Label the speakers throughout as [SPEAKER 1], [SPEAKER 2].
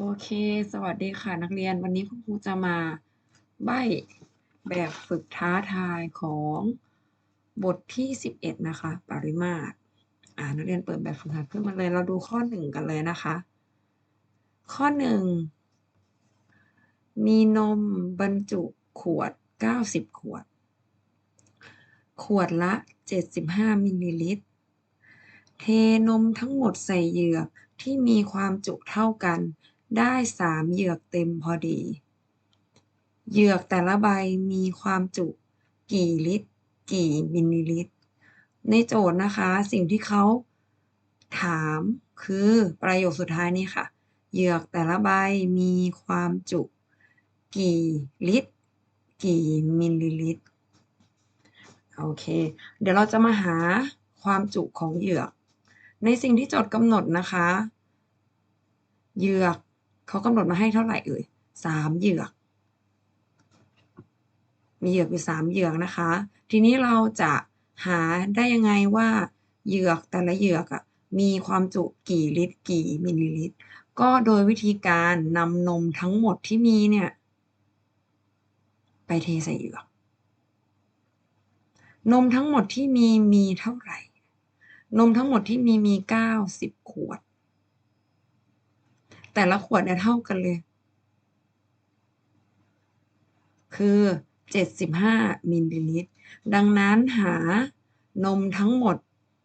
[SPEAKER 1] โอเค สวัสดีค่ะนักเรียน วันนี้คุณครูจะมาใบ้แบบฝึกท้าทายของบทที่ 11 นะคะ ปริมาตร อ่า นักเรียนเปิดแบบฝึกหัดขึ้นมาเลย เราดูข้อ 1 กันเลยนะคะ ข้อ 1 มีนมบรรจุขวด 90 ขวด ขวดละ 75 มิลลิลิตร เทนมทั้งหมดใส่เหยือกที่มีความจุเท่ากัน ได้3เหยือกเต็มพอดี เหยือกแต่ละใบมีความจุกี่ลิตร กี่มิลลิลิตร ในโจทย์นะคะ สิ่งที่เขาถามคือประโยคสุดท้ายนี้ค่ะ เหยือกแต่ละใบมีความจุกี่ลิตร กี่มิลลิลิตร โอเค เดี๋ยวเราจะมาหาความจุของเหยือก ในสิ่งที่โจทย์กำหนดนะคะ เหยือก เขากำหนดมาให้เท่าไหร่เอ่ยสามเหยือก มีเหยือกอยู่สามเหยือกนะคะ ทีนี้เราจะหาได้ยังไงว่าเหยือกแต่ละเหยือกอะมีความจุกี่ลิตร กี่มิลลิลิตร ก็โดยวิธีการนำนมทั้งหมดที่มีเนี่ย ไปเทใส่เหยือก นมทั้งหมดที่มีมีเท่าไหร่ นมทั้งหมดที่มีมีเก้าสิบขวด แต่ละขวดเนี่ยเท่ากันเลย คือ75มิลลิลิตร ดังนั้นหานมทั้งหมด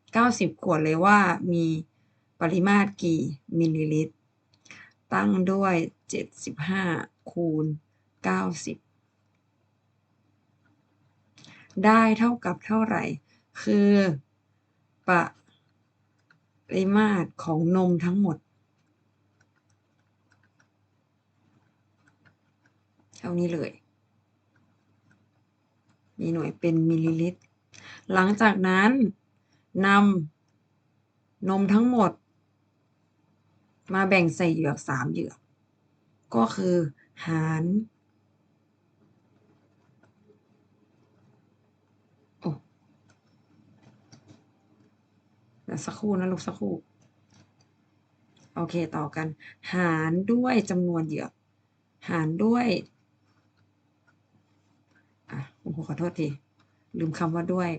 [SPEAKER 1] 90ขวดเลยว่ามีปริมาตรกี่มิลลิลิตร ตั้งด้วย75คูณ90ได้เท่ากับเท่าไหร่ คือปริมาตรของนมทั้งหมด ท่านี้เลย มีหน่วยเป็นมิลลิลิตร หลังจากนั้นนำนมทั้งหมด มาแบ่งใส่เหยือกสามเหยือก ก็คือหารโอ้เดี๋ยวสักครู่นะลูกสักครู่ โอเคต่อกัน หารด้วยจำนวนเหยือก หารด้วย อะผมขอโทษที ลืมคำว่าด้วย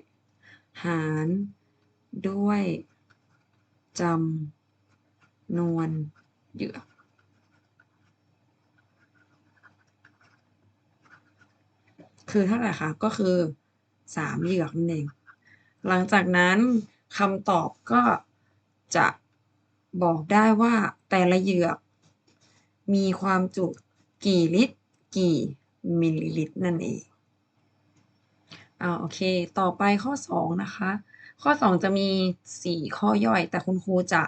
[SPEAKER 1] หาร ด้วยจำนวนเหยื่อคือเท่าไหร่คะก็คือสามเหยือกนั่นเอง หลังจากนั้นคำตอบก็จะบอกได้ว่าแต่ละเหยือก มีความจุกี่ลิตร กี่มิลลิลิตรนั่นเอง อ่าโอเค ต่อไปข้อ 2 นะคะ ข้อ 2 จะมี 4 ข้อย่อย แต่คุณครูจะ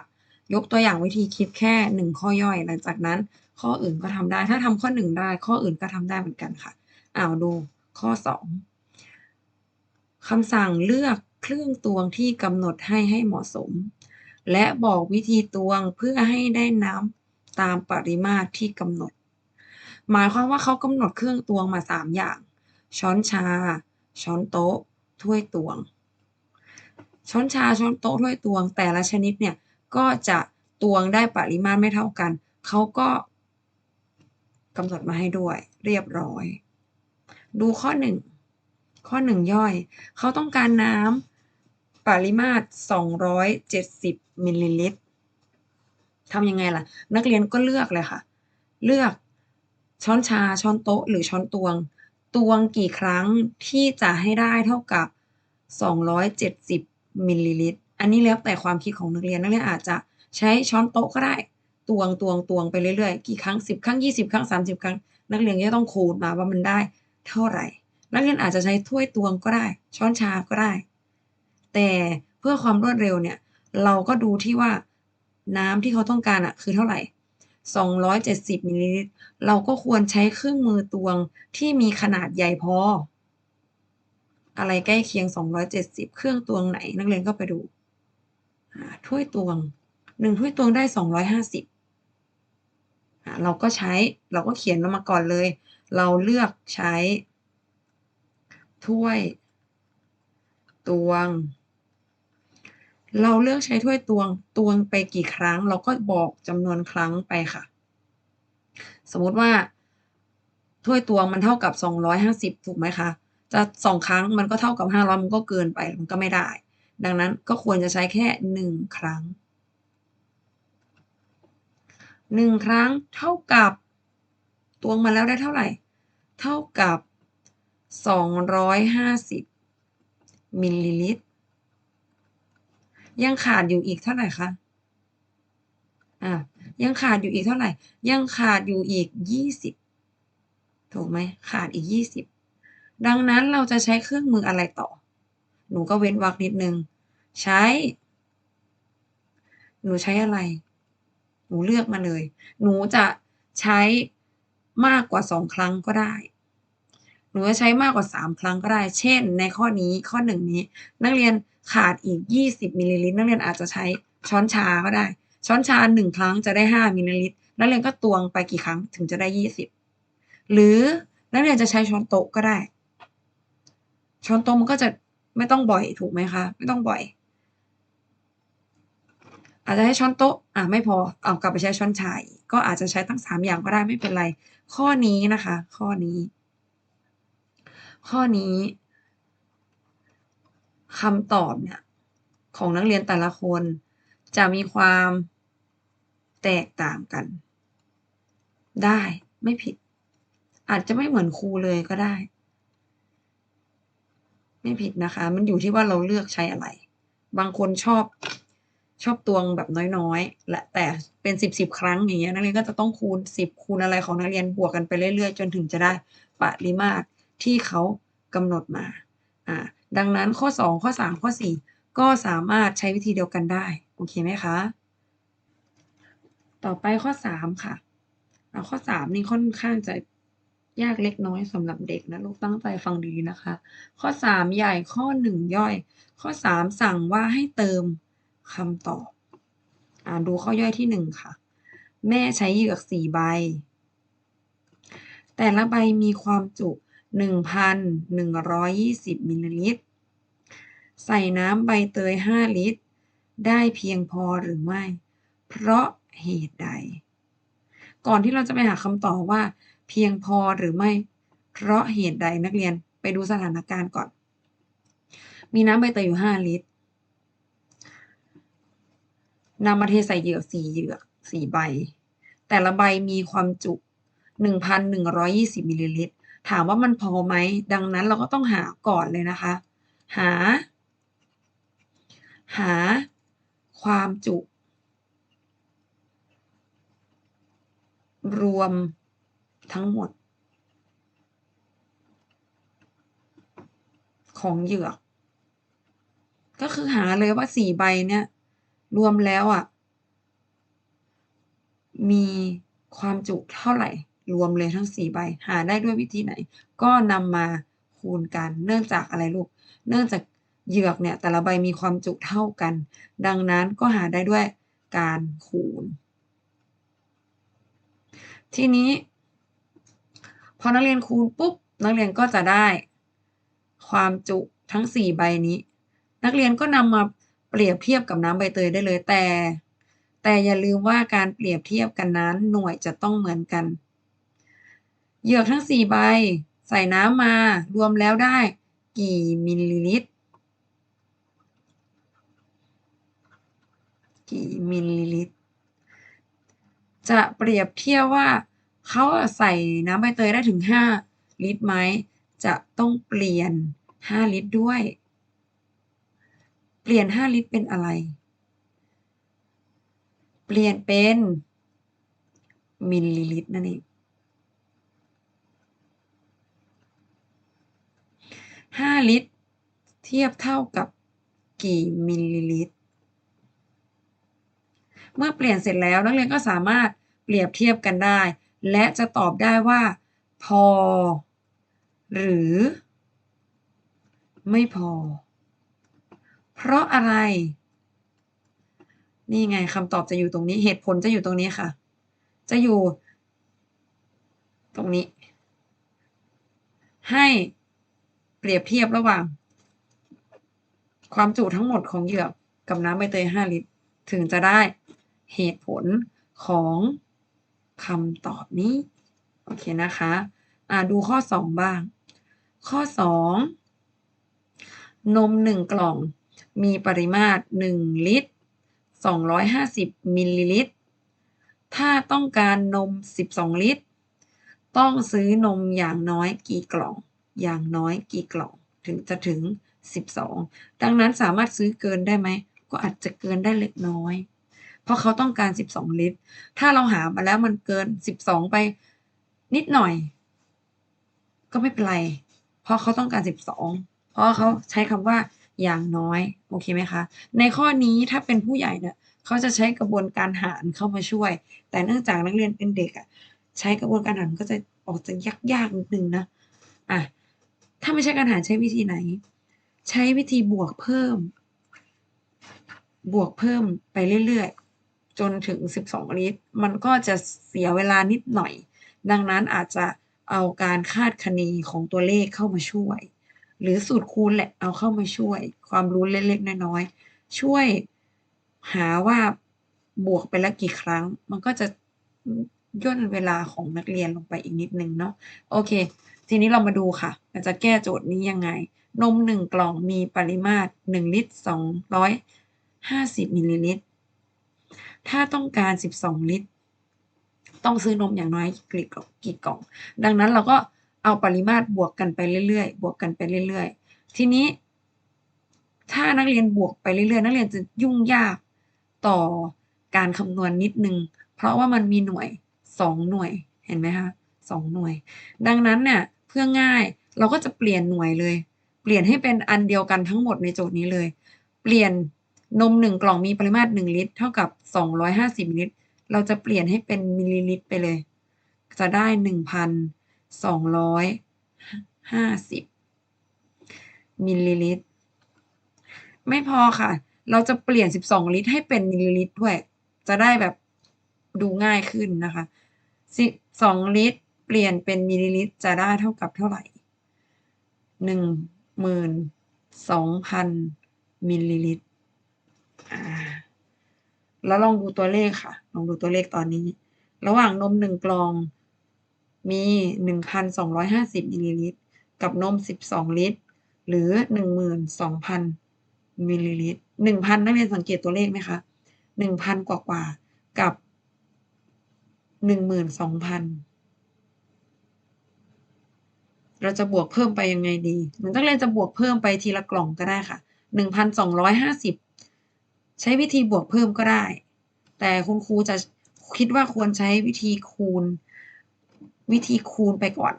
[SPEAKER 1] ยกตัวอย่างวิธีคิดแค่ 1 ข้อย่อย หลังจากนั้น ข้ออื่นก็ทำได้ ถ้าทำข้อ 1 ได้ ข้ออื่นก็ทำได้เหมือนกันค่ะอ้าวดูข้อ 2คำสั่งเลือกเครื่องตวงที่กำหนดให้ให้เหมาะสม และบอกวิธีตวงเพื่อให้ได้น้ำตามปริมาตรที่กำหนด หมายความว่าเขากำหนดเครื่องตวงมา 3 อย่าง ช้อนชา ช้อนโต๊ะ ถ้วยตวง ช้อนชา ช้อนโต๊ะ ถ้วยตวง แต่ละชนิดเนี่ย ก็จะตวงได้ปริมาตรไม่เท่ากัน เขาก็กำหนดมาให้ด้วย เรียบร้อย ดูข้อหนึ่ง ข้อหนึ่งย่อย เขาต้องการน้ำปริมาตร 270มิลลิลิตรทำยังไงล่ะ นักเรียนก็เลือกเลยค่ะ เลือกช้อนชา ช้อนโต๊ะ หรือช้อนตวง ตวงกี่ครั้งที่จะให้ได้เท่ากับ 270มิลลิลิตร อันนี้แล้วแต่ความคิดของนักเรียน นักเรียนอาจจะใช้ช้อนโต๊ะก็ได้ ตวงตวงตวงไปเรื่อยๆ กี่ครั้ง 10 ครั้ง 20 ครั้ง 30 ครั้ง นักเรียนก็ต้องคูณมาว่ามันได้เท่าไหร่ นักเรียนอาจจะใช้ถ้วยตวงก็ได้ ช้อนชาก็ได้ แต่เพื่อความรวดเร็วเนี่ย เราก็ดูที่ว่าน้ำที่เขาต้องการอะคือเท่าไหร่ 270มิลลิลิตร เราก็ควรใช้เครื่องมือตวงที่มีขนาดใหญ่พอ อะไรใกล้เคียง 270 เครื่องตวงไหน นักเรียนก็ไปดู ถ้วยตวงหนึ่งถ้วยตวงได้ 250 เราก็ใช้ เราก็เขียนลงมาก่อนเลย เราเลือกใช้ ถ้วย ตวง เราเลือกใช้ถ้วยตวงตวงไปกี่ครั้ง เราก็บอกจำนวนครั้งไปค่ะ สมมุติว่า ถ้วยตวงมันเท่ากับ 250 ถูกไหมคะ จะ2ครั้งมันก็เท่ากับ 500 มันก็เกินไปมันก็ไม่ได้ ดังนั้นก็ควรจะใช้แค่ 1 ครั้ง 1 ครั้งเท่ากับตวงมาแล้วได้เท่าไหร่ เท่ากับ 250 มิลลิลิตร ยังขาดอยู่อีกเท่าไหร่คะ?อ่ายังขาดอยู่อีกเท่าไหร่ ยังขาดอยู่อีก20ถูกไหมขาดอีก20ดังนั้นเราจะใช้เครื่องมืออะไรต่อ หนูก็เว้นวรรคนิดนึง ใช้ หนูใช้อะไร หนูเลือกมาเลย หนูจะใช้มากกว่า2ครั้งก็ได้ หนูจะใช้มากกว่า3ครั้งก็ได้ เช่น ในข้อนี้ข้อ1นี้ นักเรียน ขาดอีก 20มิลลิลิตรนักเรียนอาจจะใช้ช้อนชาก็ได้ ช้อนชา1ครั้งจะได้ 5มิลลิลิตรนักเรียนก็ตวงไปกี่ครั้งถึงจะได้ 20 หรือนักเรียนจะใช้ช้อนโต๊ะก็ได้ ช้อนโต๊ะมันก็จะไม่ต้องบ่อยถูกไหมคะ ไม่ต้องบ่อย อาจจะใช้ช้อนโต๊ะอาไม่พอเอ้ากลับไปใช้ช้อนชาอีกก็อาจจะใช้ทั้ง 3 อย่างก็ได้ไม่เป็นไร ข้อนี้นะคะ ข้อนี้ ข้อนี้ คำตอบเนี่ยของนักเรียนแต่ละคน จะมีความแตกต่างกัน ได้ไม่ผิด อาจจะไม่เหมือนครูเลยก็ได้ ไม่ผิดนะคะ มันอยู่ที่ว่าเราเลือกใช้อะไร บางคนชอบชอบตวงแบบน้อยๆ และแต่เป็น10ๆครั้งอย่างเงี้ยนักเรียนก็จะต้องคูณ10คูณอะไรของนักเรียนบวกกันไปเรื่อยๆ จนถึงจะได้ปริมาตรที่เขากำหนดมา อ่า ดังนั้นข้อ 2 ข้อ 3 ข้อ 4 ก็สามารถใช้วิธีเดียวกันได้ โอเคไหมคะ?ต่อไปข้อ 3 ค่ะอ่าข้อ 3 นี่ค่อนข้างจะยากเล็กน้อยสำหรับเด็กนะ ลูกตั้งใจฟังดีนะคะ ข้อ 3 ใหญ่ข้อ 1 ย่อย ข้อ 3 สั่งว่าให้เติมคำตอบอ่าดูข้อย่อยที่ 1 ค่ะ แม่ใช้เหยือก 4 ใบ แต่ละใบมีความจุ 1,120 มิลลิลิตร ใส่น้ำใบเตย 5 ลิตร ได้เพียงพอหรือไม่ เพราะเหตุใด ก่อนที่เราจะไปหาคำตอบว่า เพียงพอหรือไม่ เพราะเหตุใดนักเรียนไปดูสถานการณ์ก่อน มีน้ำใบเตยอยู่ 5 ลิตรนำมาเทใส่เหยือก4เหยือก4ใบ แต่ละใบมีความจุ 1,120มิลลิลิตร ถามว่ามันพอไหม ดังนั้นเราก็ต้องหาก่อนเลยนะคะ หา หาความจุ รวมทั้งหมด ของเหยือก ก็คือหาเลยว่า4ใบเนี่ย รวมแล้วอะมีความจุเท่าไหร่ รวมเลยทั้ง 4 ใบ หาได้ด้วยวิธีไหน ก็นำมาคูณกัน เนื่องจากอะไรลูก เนื่องจากเหยือกเนี่ยแต่ละใบมีความจุเท่ากัน ดังนั้นก็หาได้ด้วยการคูณ ทีนี้พอนักเรียนคูณปุ๊บนักเรียนก็จะได้ความจุทั้ง 4 ใบนี้ นักเรียนก็นำมาเปรียบเทียบกับน้ำใบเตยได้เลยแต่ แต่อย่าลืมว่าการเปรียบเทียบกันนั้นหน่วยจะต้องเหมือนกัน เหยือกทั้ง 4 ใบ ใส่น้ำมารวมแล้วได้ กี่มิลลิลิตร กี่มิลลิลิตร จะเปรียบเทียบว่าเขาใส่น้ำใบเตยได้ถึง 5 ลิตรไหม จะต้องเปลี่ยน 5 ลิตรด้วย เปลี่ยน 5 ลิตรเป็นอะไร เปลี่ยนเป็นมิลลิลิตรนั่นเอง 5 ลิตร เทียบเท่ากับกี่มิลลิลิตร เมื่อเปลี่ยนเสร็จแล้วนักเรียนก็สามารถเปรียบเทียบกันได้ และจะตอบได้ว่า พอ หรือ ไม่พอ เพราะอะไร นี่ไงคำตอบจะอยู่ตรงนี้เหตุผลจะอยู่ตรงนี้ค่ะ จะอยู่ ตรงนี้ ให้ รียบเทียบระหว่าง ความจุทั้งหมดของเหยือกกับน้ำใบเตย5ลิตร ถึงจะได้เหตุผลของคำตอบนี้ โอเคนะคะอ่าดูข้อ 2 บ้าง ข้อ 2 นม 1 กล่องมีปริมาตร 1 ลิตร 250 มิลลิลิตร ถ้าต้องการนม 12 ลิตร ต้องซื้อนมอย่างน้อยกี่กล่อง อย่างน้อยกี่กล่องถึงจะถึง 12 ดังนั้นสามารถซื้อเกินได้ไหม ก็อาจจะเกินได้เล็กน้อย เพราะเขาต้องการ 12 ลิตร ถ้าเราหามาแล้วมันเกิน 12 ไปนิดหน่อย ก็ไม่เป็นไร เพราะเขาต้องการ 12 เพราะเขาใช้คำว่าอย่างน้อย โอเคไหมคะ ในข้อนี้ถ้าเป็นผู้ใหญ่เนี่ยเขาจะใช้กระบวนการหารเข้ามาช่วย แต่เนื่องจากนักเรียนเป็นเด็กอะใช้กระบวนการหารก็จะออกจะยากๆนิดนึงนะ อะ ถ้าไม่ใช่การหารใช้วิธีไหน ใช้วิธีบวกเพิ่ม บวกเพิ่มไปเรื่อยๆ จนถึง 12 ลิตร มันก็จะเสียเวลานิดหน่อย ดังนั้นอาจจะเอาการคาดคะเนของตัวเลขเข้ามาช่วย หรือสูตรคูณแหละเอาเข้ามาช่วย ความรู้เล็กๆน้อยๆช่วยหาว่าบวกไปแล้วกี่ครั้ง มันก็จะย่นเวลาของนักเรียนลงไปอีกนิดนึงเนาะโอเค ทีนี้เรามาดูค่ะเราจะแก้โจทย์นี้ยังไง นม 1 กล่องมีปริมาตร 1 ลิตร 250 มิลลิลิตร ถ้าต้องการ 12 ลิตร ต้องซื้อนมอย่างน้อยกี่กล่องกี่กล่อง ดังนั้นเราก็เอาปริมาตรบวกกันไปเรื่อยๆ บวกกันไปเรื่อยๆ ทีนี้ ถ้านักเรียนบวกไปเรื่อยๆ นักเรียนจะยุ่งยากต่อการคำนวณนิดนึง เพราะว่ามันมีหน่วย 2 หน่วย เห็นไหมคะ2หน่วย ดังนั้นเนี่ย เพื่อง่าย เราก็จะเปลี่ยนหน่วยเลย เปลี่ยนให้เป็นอันเดียวกันทั้งหมดในโจทย์นี้เลย เปลี่ยนนม1กล่องมีปริมาตร1ลิตร เท่ากับ250มิลลิลิตร เราจะเปลี่ยนให้เป็นมิลลิลิตรไปเลย จะได้1,250มิลลิลิตร ไม่พอค่ะ เราจะเปลี่ยน 12 ลิตร ให้เป็นมิลลิลิตรด้วย จะได้แบบดูง่ายขึ้นนะคะ 12 ลิตร เปลี่ยนเป็นมิลลิลิตรจะได้เท่ากับเท่าไหร่หนึ่งหมื่นสองพันมิลลิลิตรแล้วลองดูตัวเลขค่ะ ลองดูตัวเลขตอนนี้ ระหว่างนมหนึ่งกลองมีหนึ่งพันสองร้อยห้าสิบมิลลิลิตร กับนมสิบสองลิตร หรือหนึ่งหมื่นสองพันมิลลิลิตรหนึ่งพันนักเรียนสังเกตตัวเลขไหมคะหนึ่งพันกว่ากว่ากับหนึ่งหมื่นสองพัน เราจะบวกเพิ่มไปยังไงดีนักเรียนจะบวกเพิ่มไปทีละกล่องก็ได้ค่ะ 1,250 ใช้วิธีบวกเพิ่มก็ได้ แต่คุณครูจะคิดว่าควรใช้วิธีคูณ วิธีคูณไปก่อน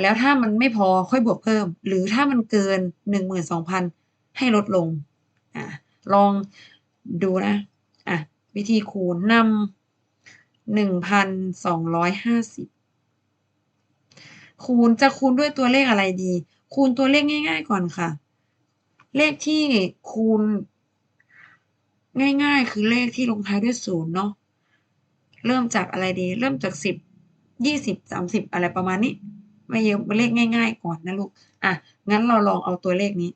[SPEAKER 1] แล้วถ้ามันไม่พอค่อยบวกเพิ่ม หรือถ้ามันเกิน 12,000 ให้ลดลงอะลองดูนะอะวิธีคูณนำ1,250 คูณจะคูณด้วยตัวเลขอะไรดี คูณตัวเลขง่าย ๆ ก่อนค่ะ เลขที่คูณ ง่ายๆ คือเลขที่ลงท้ายด้วย0เนาะเริ่มจากอะไรดี เริ่มจาก10 20 30อะไรประมาณนี้ ไม่เยอะเลขง่าย ๆ ก่อนนะลูกอะงั้นเราลองเอาตัวเลขนี้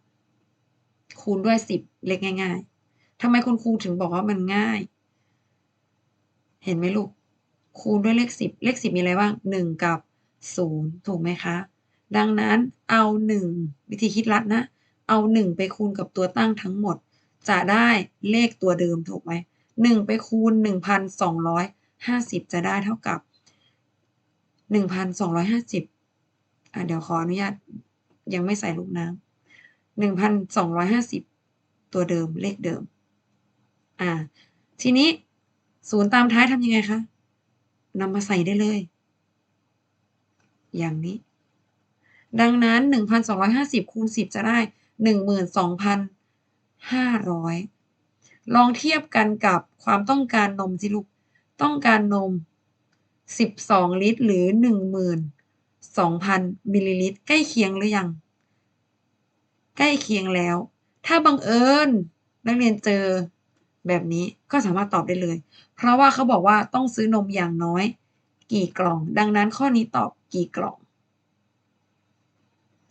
[SPEAKER 1] คูณด้วย10เลขง่าย ๆทำไมคุณครูถึงบอกว่ามันง่าย เห็นไหมลูก คูณด้วยเลข10เลข10มีอะไรบ้าง1กับ 0 ถูกไหมคะ ดังนั้นเอา 1 วิธีคิดลัดนะ เอา 1 ไปคูณกับตัวตั้งทั้งหมด จะได้เลขตัวเดิมถูกไหม1 ไปคูณ 1,250 จะได้เท่ากับ 1,250อะเดี๋ยวขออนุญาตยังไม่ใส่ลูกน้ำ1,250 ตัวเดิมเลขเดิม อ่า ทีนี้0ตามท้ายทำยังไงคะนำมาใส่ได้เลย อย่างนี้ ดังนั้น 1,250 คูณ 10 จะได้ 12,500 ลองเทียบกันกับความต้องการนมสิลูก ต้องการนม 12 ลิตร หรือ 12,000 มิลลิลิตร ใกล้เคียงหรือยัง ใกล้เคียงแล้ว ถ้าบังเอิญนักเรียนเจอแบบนี้ก็สามารถตอบได้เลย เพราะว่าเขาบอกว่าต้องซื้อนมอย่างน้อย กี่กล่อง ดังนั้นข้อนี้ตอบ กี่กล่อง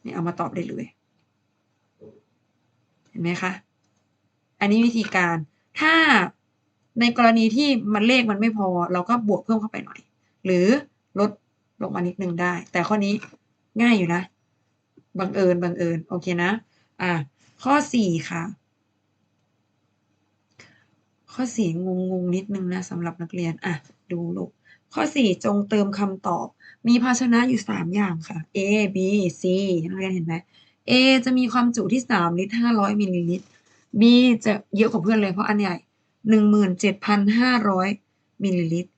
[SPEAKER 1] นี่เอามาตอบได้เลย เห็นไหมคะ อันนี้วิธีการ ถ้าในกรณีที่มันเลขมันไม่พอ เราก็บวกเพิ่มเข้าไปหน่อย หรือลดลงมานิดนึงได้ แต่ข้อนี้ง่ายอยู่นะ บังเอิญบังเอิญ โอเคนะ อะ ข้อสี่ค่ะ ข้อสี่งงงนิดนึงนะสำหรับนักเรียน อะ ดูลูก ข้อสี่จงเติมคำตอบ มีภาชนะอยู่สามอย่างค่ะ A B C นักเรียนเห็นไหม A จะมีความจุที่สามลิตรห้าร้อยมิลลิลิตร B จะเยอะกว่าเพื่อนเลยเพราะอันใหญ่หนึ่งหมื่นเจ็ดพันห้าร้อยมิลลิลิตร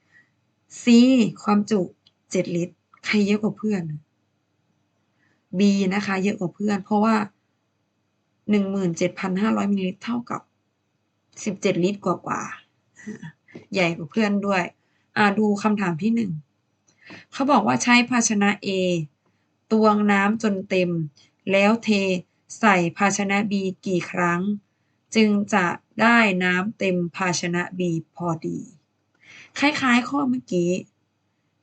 [SPEAKER 1] C ความจุเจ็ดลิตร ใครเยอะกว่าเพื่อน B นะคะ เยอะกว่าเพื่อน เพราะว่าหนึ่งหมื่นเจ็ดพันห้าร้อยมิลลิลิตร เท่ากับสิบเจ็ดลิตรกว่ากว่าๆใหญ่กว่าเพื่อนด้วย ดูคำถามที่หนึ่งเขาบอกว่าใช้ภาชนะ A ตวงน้ำจนเต็ม แล้วเทใส่ภาชนะ B กี่ครั้ง จึงจะได้น้ำเต็มภาชนะ B พอดี คล้ายๆ ข้อเมื่อกี้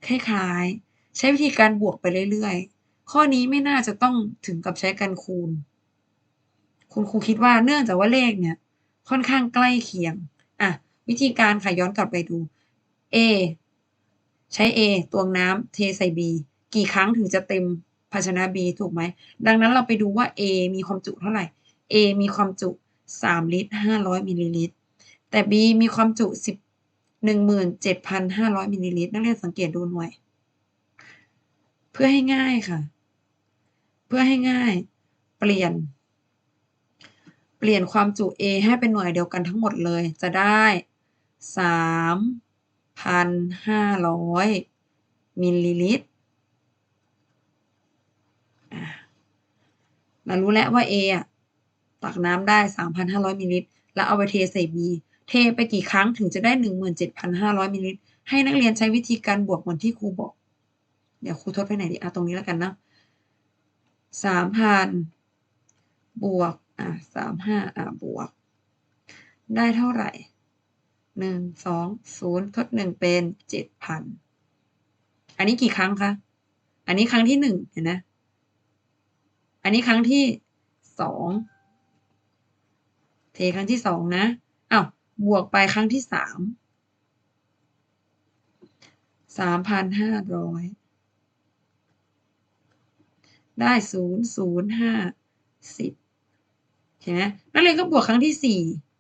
[SPEAKER 1] คล้ายๆ ใช้วิธีการบวกไปเรื่อยๆ ข้อนี้ไม่น่าจะต้องถึงกับใช้การคูณ คุณครูคิดว่าเนื่องจากว่าเลขเนี่ย ค่อนข้างใกล้เคียง อะ วิธีการค่ะย้อนกลับไปดู A ใช้ A ตวงน้ำเทใส่ B กี่ครั้งถึงจะเต็มภาชนะ B ถูกไหม ดังนั้นเราไปดูว่า A มีความจุเท่าไหร่ A มีความจุ 3 ลิตร 500 มิลลิลิตร แต่ B มีความจุ 10 17,500 มิลลิลิตร นักเรียนสังเกตดูหน่วย เพื่อให้ง่ายค่ะ เพื่อให้ง่าย เปลี่ยน เปลี่ยนความจุ A ให้เป็นหน่วยเดียวกันทั้งหมดเลย จะได้ 3,500มิลลิลิตรเรารู้แล้วว่า A อะตักน้ำได้ 3,500มิลลิลิตร แล้วเอาไปเทใส่ B เทไปกี่ครั้งถึงจะได้ 17,500มิลลิลิตร ให้นักเรียนใช้วิธีการบวกเหมือนที่ครูบอก เดี๋ยวครูทดไปไหนดีอะตรงนี้แล้วกันนะ3,000 บวก อะ35อะบวก ได้เท่าไหร่ 1 2 0ทด1เป็น7,000 อันนี้กี่ครั้งคะ อันนี้ครั้งที่ 1 เห็นไหมอันนี้ครั้งที่ 2 เทครั้งที่ 2 นะอ้าวบวกไปครั้งที่ 3 3,500 ได้ 0 0 5 10เห็นไหมนักเรียนก็บวกครั้งที่ 4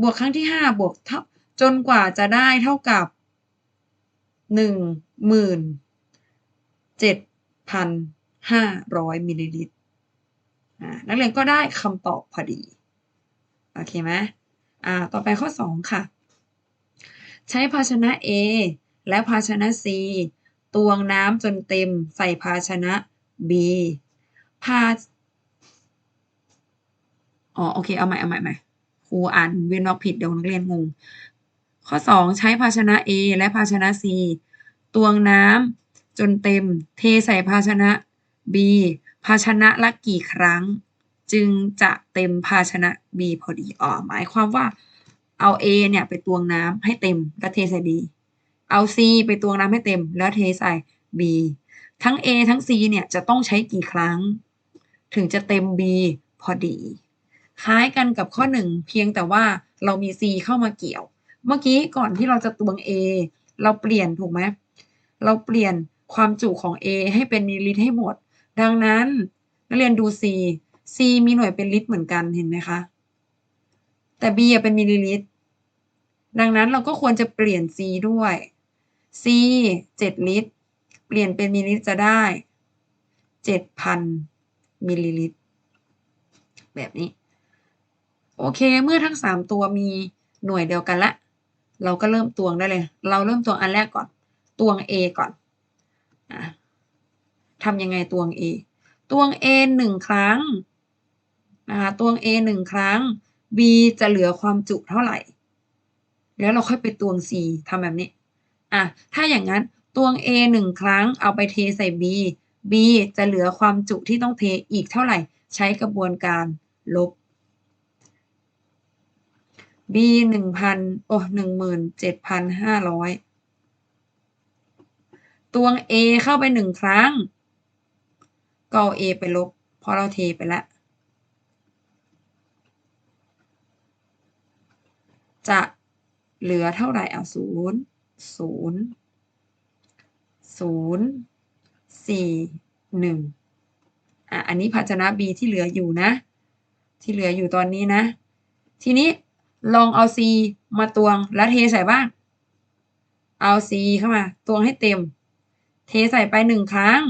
[SPEAKER 1] บวกครั้งที่ 5 บวกเท่าจนกว่าจะได้เท่ากับ 17,500 มิลลิลิตรนักเรียนก็ได้คำตอบพอดี โอเคไหมอ่าต่อไปข้อ 2 ค่ะ ใช้ภาชนะ A และภาชนะ C ตวงน้ำจนเต็มใส่ภาชนะ B ภาอ๋อ โอเค เอาใหม่ เอาใหม่ใหม่ ครูอ่านเว้นวรรคผิดเดี๋ยวนักเรียนงง ข้อ 2 ใช้ภาชนะ A และภาชนะ C ตวงน้ำจนเต็ม เทใส่ภาชนะ B ภาชนะละกี่ครั้ง จึงจะเต็มภาชนะ B พอดีอ๋อหมายความว่าเอา A เนี่ยไปตวงน้ำให้เต็มแล้วเทใส่ B เอา C ไปตวงน้ำให้เต็ม แล้วเทใส่ B ทั้ง A ทั้ง C เนี่ยจะต้องใช้กี่ครั้ง ถึงจะเต็ม B พอดี คล้ายกันกับข้อ 1 เพียงแต่ว่าเรามี C เข้ามาเกี่ยว เมื่อกี้ก่อนที่เราจะตวง A เราเปลี่ยนถูกไหมเราเปลี่ยนความจุของ A ให้เป็นมิลลิลิตรให้หมด ดังนั้นนักเรียนดู C C มีหน่วยเป็นลิตรเหมือนกันเห็นไหมคะ แต่ B เป็นมิลลิลิตร ดังนั้นเราก็ควรจะเปลี่ยน C ด้วย C 7 ลิตร เปลี่ยนเป็นมิลลิลิตรจะได้ 7,000 มิลลิลิตร แบบนี้ โอเค เมื่อทั้ง 3 ตัวมีหน่วยเดียวกันละ เราก็เริ่มตวงได้เลย เราเริ่มตวงอันแรกก่อน ตวง A ก่อนอทำยังไงตวง A ตวง A หนึ่งครั้งนะคะตวง A หนึ่งครั้ง B จะเหลือความจุเท่าไหร่ แล้วเราค่อยไปตวง C ทำแบบนี้อะถ้าอย่างนั้นตวง A หนึ่งครั้งเอาไปเทใส่ B B จะเหลือความจุที่ต้องเทอีกเท่าไหร่ ใช้กระบวนการลบ B หนึ่งพันโอ้หนึ่งหมื่นเจ็ดพันห้าร้อยตวง A เข้าไปหนึ่งครั้ง ก็เอา A ไปลบ เพราะเราเทไปแล้ว จะเหลือเท่าไหร่อะศูนย์ศูนย์ศูนย์สี่หนึ่งอะ อันนี้ภาชนะ B ที่เหลืออยู่นะ ที่เหลืออยู่ตอนนี้นะ ทีนี้ ลองเอา C มาตวงแล้วเทใส่บ้าง เอา C เข้ามา ตวงให้เต็ม เทใส่ไปหนึ่งครั้ง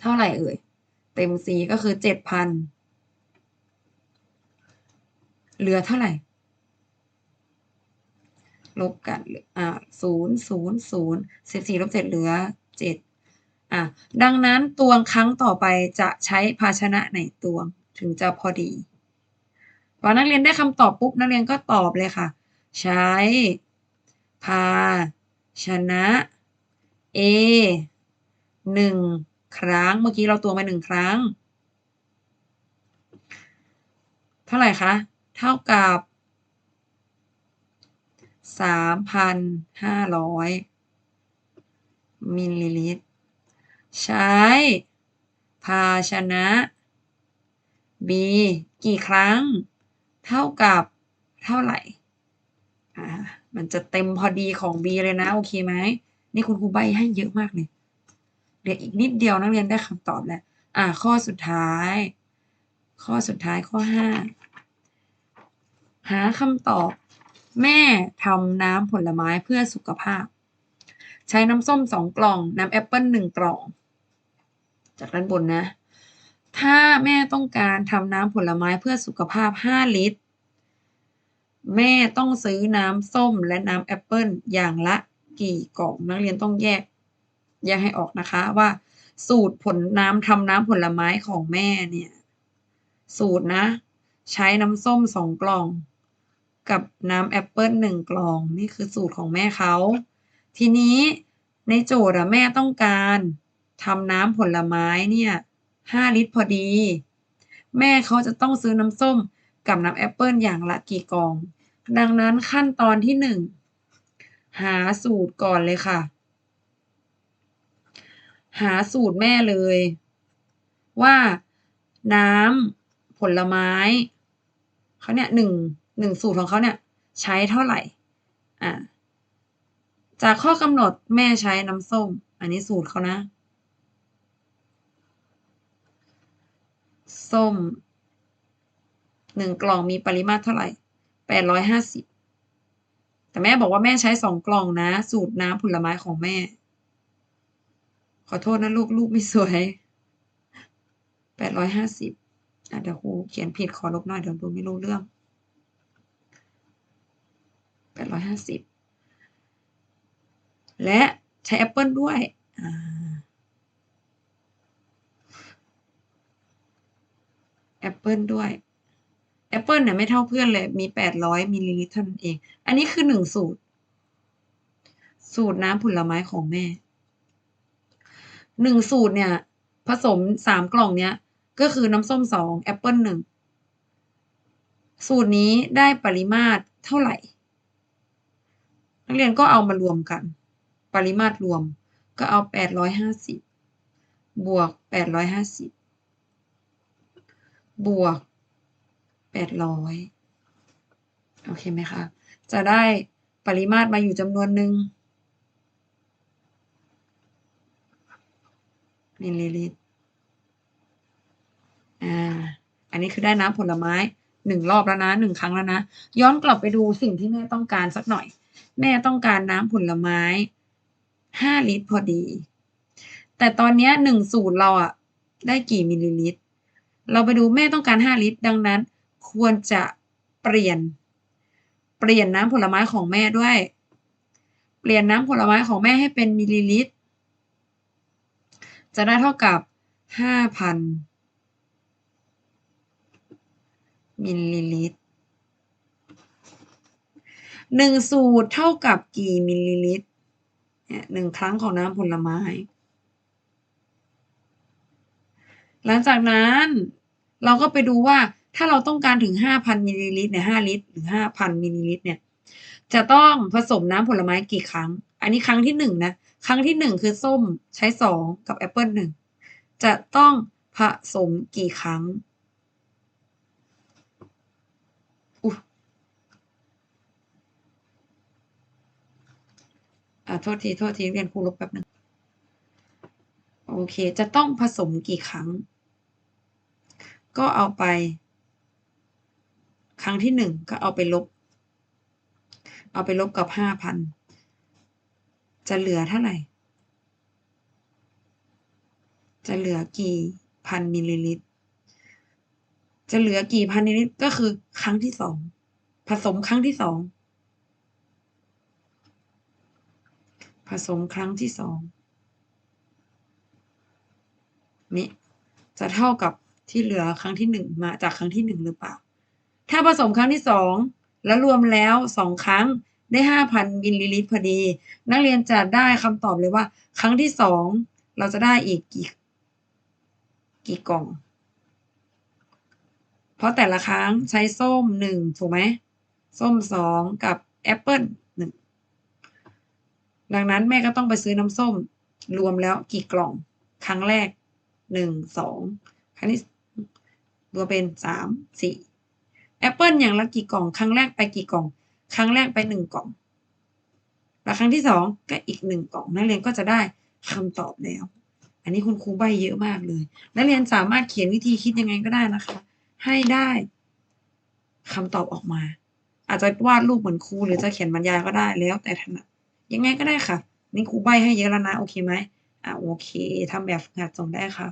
[SPEAKER 1] เท่าไหร่เอ่ย เต็ม C ก็คือเจ็ดพันเหลือเท่าไหร่ ลบกันอ่าศูนย์ศูนย์ศูนย์สิบสี่ลบเจ็ดเหลือเจ็ดอะดังนั้นตวงครั้งต่อไปจะใช้ภาชนะไหนตวงถึงจะพอดี พอนักเรียนได้คำตอบปุ๊บนักเรียนก็ตอบเลยค่ะ ใช้ภาชนะ A หนึ่งครั้ง เมื่อกี้เราตัวงไปหนึ่งครั้ง เท่าไหร่คะ เท่ากับสามพันห้าร้อยมิลลิลิตร ใช้ ภาชนะ B กี่ครั้ง เท่ากับเท่าไหร่อ่ามันจะเต็มพอดีของ B เลยนะ โอเคไหมนี่คุณครูใบให้เยอะมากเลยเหลืออีกนิดเดียวนักเรียนได้คำตอบแล้ว อ่า ข้อสุดท้าย ข้อสุดท้ายข้อห้าหาคำตอบ แม่ทำน้ำผลไม้เพื่อสุขภาพ ใช้น้ำส้มสองกล่อง น้ำแอปเปิ้ลหนึ่งกล่อง จากด้านบนนะ แม่ต้องการทำน้ำผลไม้เพื่อสุขภาพ 5 ลิตร แม่ต้องซื้อน้ำส้มและน้ำแอปเปิลอย่างละกี่กล่องนักเรียนต้องแยก แยกให้ออกนะคะว่า สูตรผลน้ำทำน้ำผลไม้ของแม่เนี่ย สูตรนะ ใช้น้ำส้มสองกล่อง กับน้ำแอปเปิลหนึ่งกล่อง นี่คือสูตรของแม่เขาทีนี้ในโจทย์อะแม่ต้องการทำน้ำผลไม้เนี่ย ห้าลิตรพอดี แม่เขาจะต้องซื้อน้ำส้มกับน้ำแอปเปิลอย่างละกี่กอง ดังนั้นขั้นตอนที่หนึ่งหาสูตรก่อนเลยค่ะ หาสูตรแม่เลย ว่าน้ำผลไม้เขาเนี่ยหนึ่งหนึ่งสูตรของเขาเนี่ย ใช้เท่าไหร่อ่าจากข้อกำหนดแม่ใช้น้ำส้ม อันนี้สูตรเขานะ ส้มหนึ่งกล่องมีปริมาตรเท่าไหร่แปดร้อยห้าสิบแต่แม่บอกว่าแม่ใช้สองกล่องนะ สูตรน้ำผลไม้ของแม่ ขอโทษนะลูกลูกไม่สวยแปดร้อยห้าสิบเดี๋ยวครูเขียนผิดขอลบหน่อยเดี๋ยวดูไม่รู้เรื่องแปดร้อยห้าสิบและใช้แอปเปิลด้วยอ่า แอปเปิลด้วยแอปเปิลเนี่ยไม่เท่าเพื่อนเลย มีแปดร้อยมิลลิลิตรเท่านั้นเอง อันนี้คือหนึ่งสูตร สูตรน้ำผลไม้ของแม่ หนึ่งสูตรเนี่ย ผสมสามกล่องเนี้ย ก็คือน้ำส้มสองแอปเปิลหนึ่ง สูตรนี้ได้ปริมาตรเท่าไหร่ นักเรียนก็เอามารวมกัน ปริมาตรรวมก็เอาแปดร้อยห้าสิบบวกแปดร้อยห้าสิ บวกแปดร้อยโอเคไหมคะ จะได้ปริมาตรมาอยู่จำนวนหนึ่งมิลลิลิตรอ่า อันนี้คือได้น้ำผลไม้หนึ่งรอบแล้วนะหนึ่งครั้งแล้วนะ ย้อนกลับไปดูสิ่งที่แม่ต้องการสักหน่อย แม่ต้องการน้ำผลไม้ห้าลิตรพอดี แต่ตอนนี้หนึ่งสูตรเราอะได้กี่มิลลิลิตร เราไปดูแม่ต้องการห้าลิตร ดังนั้น ควรจะเปลี่ยน เปลี่ยนน้ำผลไม้ของแม่ด้วย เปลี่ยนน้ำผลไม้ของแม่ให้เป็นมิลลิลิตร จะได้เท่ากับห้าพันมิลลิลิตรหนึ่งสูตรเท่ากับกี่มิลลิลิตรหนึ่งครั้งของน้ำผลไม้ หลังจากนั้นเราก็ไปดูว่าถ้าเราต้องการถึงห้าพันมิลลิลิตรเนี่ยห้าลิตรหรือห้าพันมิลลิลิตรเนี่ยจะต้องผสมน้ำผลไม้กี่ครั้ง อันนี้ครั้งที่หนึ่งนะครั้งที่หนึ่งคือส้มใช้สองกับแอปเปิลหนึ่งจะต้องผสมกี่ครั้งอ่าโทษที โทษที เรียนครูลบแป๊บนึง โอเค จะต้องผสมกี่ครั้ง ก็เอาไป ครั้งที่หนึ่งก็เอาไปลบ เอาไปลบกับห้าพันจะเหลือเท่าไหร่ จะเหลือกี่พันมิลลิลิตร จะเหลือกี่พันมิลลิลิตรก็คือครั้งที่สองผสมครั้งที่สองผสมครั้งที่สองนี่จะเท่ากับ ที่เหลือครั้งที่หนึ่งมาจากครั้งที่หนึ่งหรือเปล่า ถ้าผสมครั้งที่สองแล้วรวมแล้วสองครั้งได้ห้าพันมิลลิลิตรพอดี นักเรียนจะได้คำตอบเลยว่า ครั้งที่สองเราจะได้อีกกี่กี่กล่อง เพราะแต่ละครั้งใช้ส้มหนึ่งถูกไหมส้มสองกับแอปเปิลหนึ่งดังนั้นแม่ก็ต้องไปซื้อน้ำส้ม รวมแล้วกี่กล่อง ครั้งแรกหนึ่งสองครั้งที่ รวมเป็นสามสี่แอปเปิลอย่างละกี่กล่อง ครั้งแรกไปกี่กล่อง ครั้งแรกไปหนึ่งกล่อง แล้วครั้งที่สองก็อีกหนึ่งกล่องนักเรียนก็จะได้คำตอบแล้ว อันนี้คุณครูใบเยอะมากเลยนักเรียนสามารถเขียนวิธีคิดยังไงก็ได้นะคะ ให้ได้คำตอบออกมา อาจจะวาดรูปเหมือนครูหรือจะเขียนบรรยายก็ได้แล้ว แต่ถนัดยังไงก็ได้ค่ะ นี่ครูใบให้เยอะแล้วนะ โอเคไหมอ่าโอเคทำแบบฝึกหัดส่งได้ค่ะ